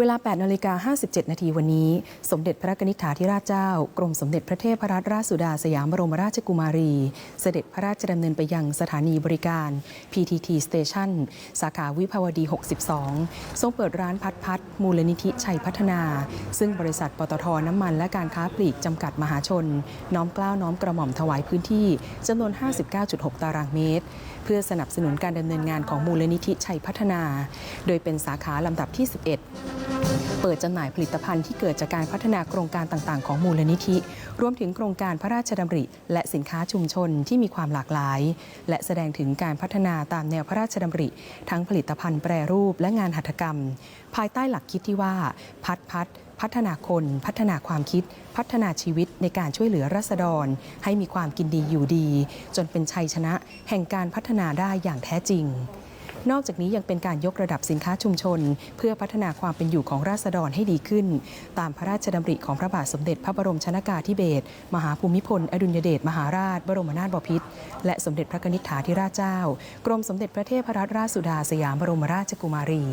เวลา 8นาฬิกา57 นาทีวันนี้ สมเด็จพระนิษฐาธิราชเจ้า กรมสมเด็จพระเทพรัตนราชสุดาสยามบรมราชกุมารี เสด็จพระราชดำเนินไปยังสถานีบริการ PTT Station สาขาวิภาวดี 62 ทรงเปิดร้านพัดพัดมูลนิธิชัยพัฒนา ซึ่งบริษัทปตทน้ำมันและการค้าปลีกจำกัดมหาชน น้อมกล้าวน้อมกระหม่อมถวายพื้นที่จำนวน 59.6 ตารางเมตร เพื่อสนับสนุนการดำเนินงานของมูลนิธิชัยพัฒนา โดยเป็นสาขาลำดับที่ 11 เปิดจำหน่ายผลิตภัณฑ์ที่เกิดจากการพัฒนาโครงการต่างๆ ของมูลนิธิ รวมถึงโครงการพระราชดำริ และสินค้าชุมชนที่มีความหลากหลาย และแสดงถึงการพัฒนาตามแนวพระราชดำริ ทั้งผลิตภัณฑ์แปรรูปและงานหัตถกรรม ภายใต้หลักคิดที่ว่า พัดพัดพัฒนาคน พัฒนาความคิด พัฒนาชีวิตในการช่วยเหลือรัษฎร ให้มีความกินดีอยู่ดี จนเป็นชัยชนะแห่งการพัฒนาได้อย่างแท้จริง นอกจากนี้ยังเป็นการยกระดับสินค้าชุมชน เพื่อพัฒนาความเป็นอยู่ของราษฎรให้ดีขึ้น ตามพระราชดำริของพระบาทสมเด็จพระบรมชนากาธิเบศรมหาภูมิพล อดุลยเดชมหาราช บรมนาถบพิตรและสมเด็จพระนิษฐาธิราชเจ้า กรมสมเด็จพระเทพรัตนราชสุดาสยามบรมราชกุมารี